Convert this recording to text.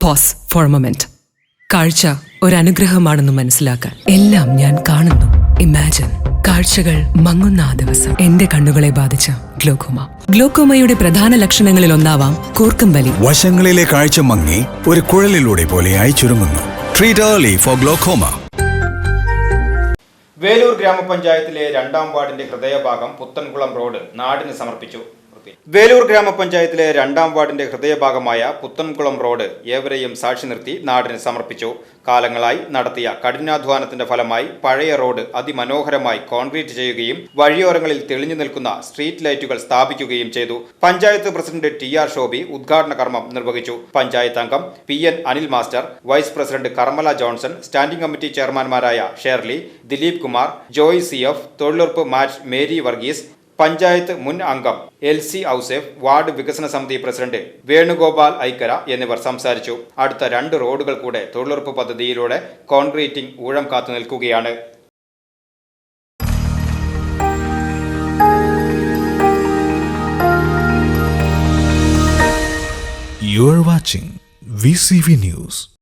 Pose four moment കാഴ്ച ഒരനുഗ്രഹമാണെന്ന് മനസ്സിലാക്കാൻ എല്ലാം ഞാൻ കാണുന്നു. ഇമാജിൻ കാഴ്ചകൾ മങ്ങുന്ന ആ ദിവസം. എന്റെ കണ്ണുകളെ ബാധിച്ച ഗ്ലോക്കോമ. ഗ്ലോക്കോമയുടെ പ്രധാന ലക്ഷണങ്ങളിൽ ഒന്നാവാം കൂർക്കം വലി വശങ്ങളിലെ കാഴ്ച മങ്ങി ഒരു കുഴലിലൂടെ പോലെയായി ചുരുങ്ങുന്നു. Treat early for glaucoma Velur ഗ്രാമപഞ്ചായത്തിലെ രണ്ടാം വാർഡിന്റെ ഹൃദയഭാഗം പുത്തൻകുളം റോഡ് നാടിന് സമർപ്പിച്ചു. വേലൂർ ഗ്രാമപഞ്ചായത്തിലെ രണ്ടാം വാർഡിന്റെ ഹൃദയഭാഗമായ പുത്തൻകുളം റോഡ് ഏവരെയും സാക്ഷി നിർത്തി നാടിന് സമർപ്പിച്ചു. കാലങ്ങളായി നടത്തിയ കഠിനാധ്വാനത്തിന്റെ ഫലമായി പഴയ റോഡ് അതിമനോഹരമായി കോൺക്രീറ്റ് ചെയ്യുകയും വഴിയോരങ്ങളിൽ തെളിഞ്ഞു നിൽക്കുന്ന സ്ട്രീറ്റ് ലൈറ്റുകൾ സ്ഥാപിക്കുകയും ചെയ്തു. Panchayat president T R Shobi ഉദ്ഘാടന കർമ്മം നിർവഹിച്ചു. പഞ്ചായത്ത് അംഗം P N Anil master vice president Carmela Johnson standing committee ചെയർമാൻമാരായ Shirley Dileep Kumar Joy C F തൊഴിലുറപ്പ് മാറ്റ് മേരി വർഗീസ് പഞ്ചായത്ത് മുൻ അംഗം എൽ സി ഔസേഫ് വാർഡ് വികസന സമിതി പ്രസിഡന്റ് വേണുഗോപാൽ ഐക്കര എന്നിവർ സംസാരിച്ചു അടുത്ത രണ്ട് റോഡുകൾ കൂടെ തൊഴിലുറപ്പ് പദ്ധതിയിലൂടെ കോൺക്രീറ്റിംഗ് ഊഴം കാത്തു നിൽക്കുകയാണ് You watching VCV News.